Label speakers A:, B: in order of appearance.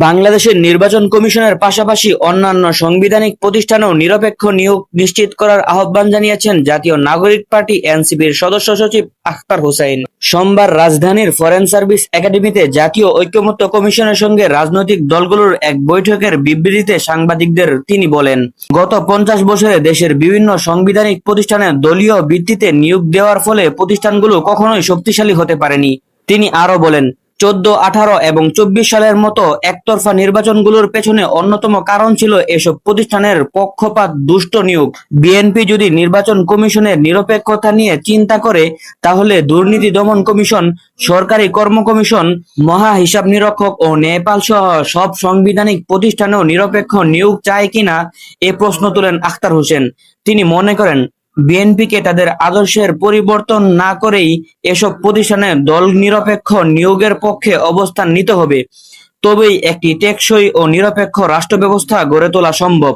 A: বাংলাদেশের নির্বাচন কমিশনের পাশাপাশি অন্যান্য সাংবিধানিক প্রতিষ্ঠানেও নিরপেক্ষ নিয়োগ নিশ্চিত করার আহ্বান জানিয়েছেন জাতীয় নাগরিক পার্টি এনসিপির সদস্য সচিব আখতার হোসাইন সোমবার রাজধানীর ফরেন সার্ভিস একাডেমিতে জাতীয় ঐক্যমত্য কমিশনের সঙ্গে রাজনৈতিক দলগুলোর এক বৈঠকের বিবৃতিতে সাংবাদিকদের তিনি বলেন, গত পঞ্চাশ বছরে দেশের বিভিন্ন সাংবিধানিক প্রতিষ্ঠানে দলীয় ভিত্তিতে নিয়োগ দেওয়ার ফলে প্রতিষ্ঠানগুলো কখনোই শক্তিশালী হতে পারেনি। তিনি আরও বলেন চোদ্দ, আঠারো এবং চব্বিশ সালের মতো একতরফা নির্বাচনগুলোর পেছনে অন্যতম কারণ ছিল এসব প্রতিষ্ঠানের পক্ষপাত, দুষ্ট নিয়োগ। বিএনপি যদি নির্বাচন কমিশনের নিরপেক্ষতা নিয়ে চিন্তা করে, তাহলে দুর্নীতি দমন কমিশন, সরকারি কর্ম কমিশন, মহা হিসাব নিরীক্ষক ও নেপাল সহ সব সাংবিধানিক প্রতিষ্ঠানেও নিরপেক্ষ নিয়োগ চায় কিনা, এ প্রশ্ন তোলেন আখতার হোসেন। তিনি মনে করেন বিএনপিকে তাদের আদর্শের পরিবর্তন না করেই এসব প্রতিষ্ঠানে দল নিরপেক্ষ নিয়োগের পক্ষে অবস্থান নিতে হবে। তবেই একটি টেকসই ও নিরপেক্ষ রাষ্ট্র ব্যবস্থা গড়ে তোলা সম্ভব।